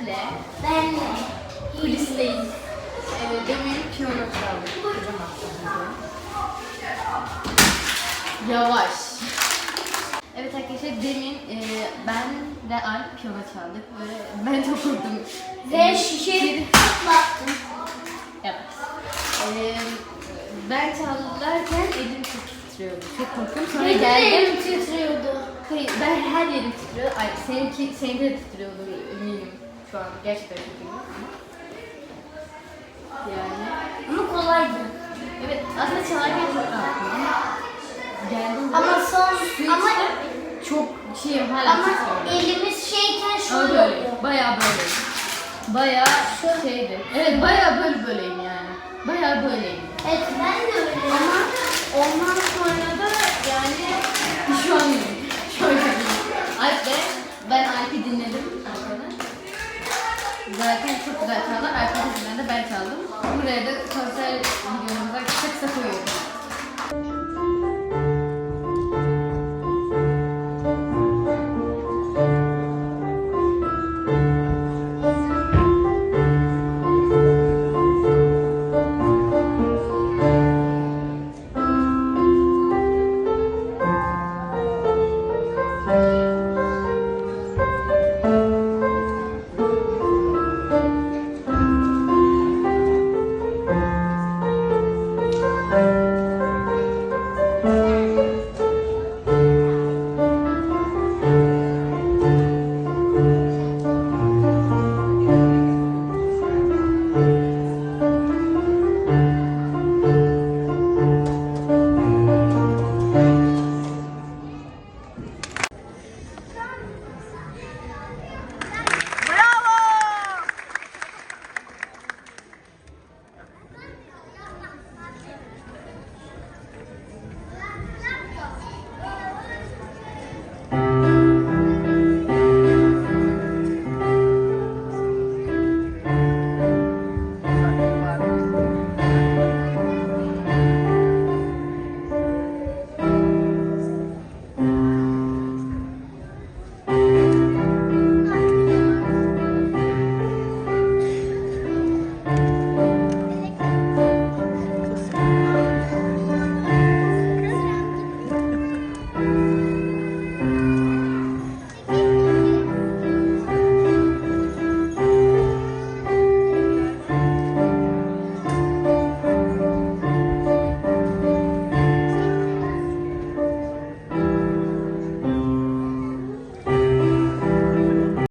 Alp'le Benle. kulisteyiz. Ee, demin piyano çaldık. Yavaş. Evet arkadaşlar demin e, ben ve Alp piyano çaldık. Böyle ben çok korktum. Ve şişeyi patlattım. Evet. Ee, ben çalarken elim çok titriyordu. Çok korktum. Sonra Benim geldim. elim titriyordu. Hayır, ben her yerim titriyor. Ay, seninki, seninki de titriyordu eminim. Şu an gerçekten çok eminim. Yani. Ama kolaydı. Evet, aslında çalarken çok rahattım ama geldim. Ama son ama çok şey hala ama elimiz şeyken Ama şöyle böyle, oluyor. bayağı böyle. Bayağı şeydi. Evet, bayağı böyle böyleyim yani. Bayağı böyleyim. Evet ben de öyle. Ama ondan sonra Zaten çok güzel çaldı. Arkadaşımdan da ben çaldım. Buraya da konser videomuza kısa kısa koyuyorum.